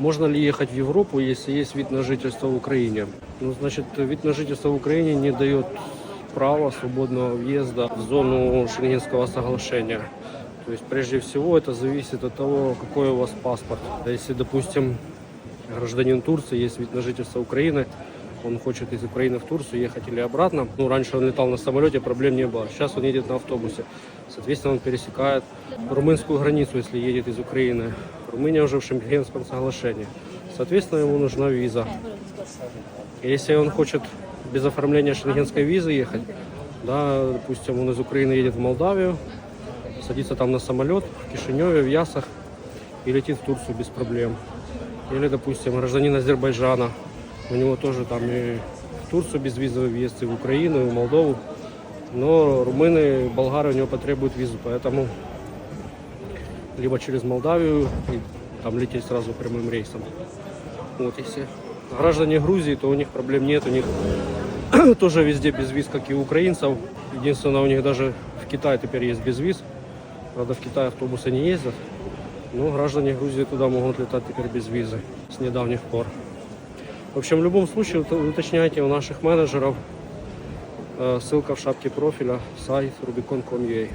Можно ли ехать в Европу, если есть вид на жительство в Украине? Ну, значит, вид на жительство в Украине не дает права свободного въезда в зону Шенгенского соглашения. То есть, прежде всего, это зависит от того, какой у вас паспорт. Если, допустим, гражданин Турции, есть вид на жительство Украины, он хочет из Украины в Турцию ехать или обратно. Ну, раньше он летал на самолете, проблем не было. Сейчас он едет на автобусе. Соответственно, он пересекает румынскую границу, если едет из Украины. Румыния уже в Шенгенском соглашении. Соответственно, ему нужна виза. Если он хочет без оформления шенгенской визы ехать, да, допустим, он из Украины едет в Молдавию, садится там на самолет в Кишиневе, в Ясах и летит в Турцию без проблем. Или, допустим, гражданин Азербайджана, у него тоже там и в Турцию безвизовый въезд, и в Украину, и в Молдову. Но румыны, болгары у него потребуют визу, поэтому либо через Молдавию, и там лететь сразу прямым рейсом. Вот, если граждане Грузии, то у них проблем нет, у них тоже везде без виз, как и у украинцев. Единственное, у них даже в Китае теперь есть без виз. Правда, в Китае автобусы не ездят. Но граждане Грузии туда могут летать теперь без визы с недавних пор. В общем, в любом случае, уточняйте у наших менеджеров. Э, Ссылка в шапке профиля, сайт rubicon.com.ua.